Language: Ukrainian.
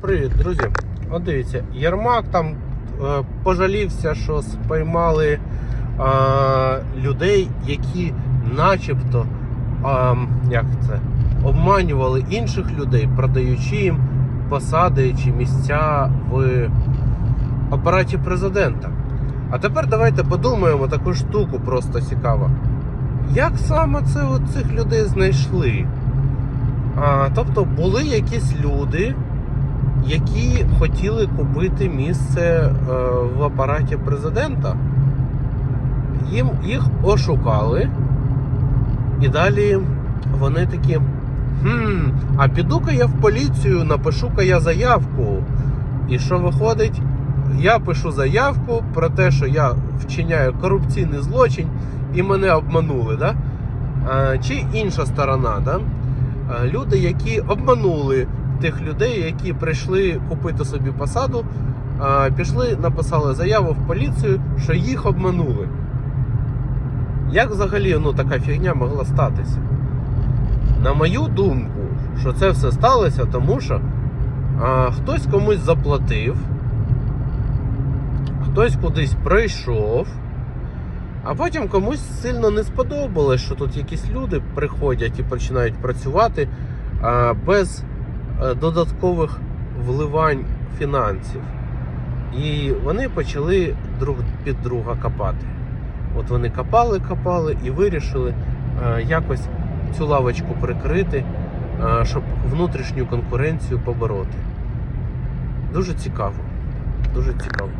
Привіт, друзі. От дивіться, Єрмак там е, пожалівся, що спіймали е, людей, які начебто е, як це, обманювали інших людей, продаючи їм посади чи місця в апараті президента. А тепер давайте подумаємо таку штуку просто цікаво. Як саме це цих людей знайшли? А, тобто були якісь люди, які хотіли купити місце е, в апараті президента. Їм їх ошукали, і далі вони такі. Хм, а піду-ка я в поліцію, напишу-ка я заявку. І що виходить? Я пишу заявку про те, що я вчиняю корупційний злочин і мене обманули. Да? А, чи інша сторона, да? Люди, які обманули тих людей, які прийшли купити собі посаду, пішли, написали заяву в поліцію, що їх обманули. Як взагалі ну, така фігня могла статися? На мою думку, що це все сталося, тому що а, хтось комусь заплатив, хтось кудись прийшов, а потім комусь сильно не сподобалось, що тут якісь люди приходять і починають працювати а, без додаткових вливань фінансів. І вони почали друг під друга копати. От вони копали, копали і вирішили е, якось цю лавочку прикрити, е, щоб внутрішню конкуренцію побороти. Дуже цікаво. Дуже цікаво.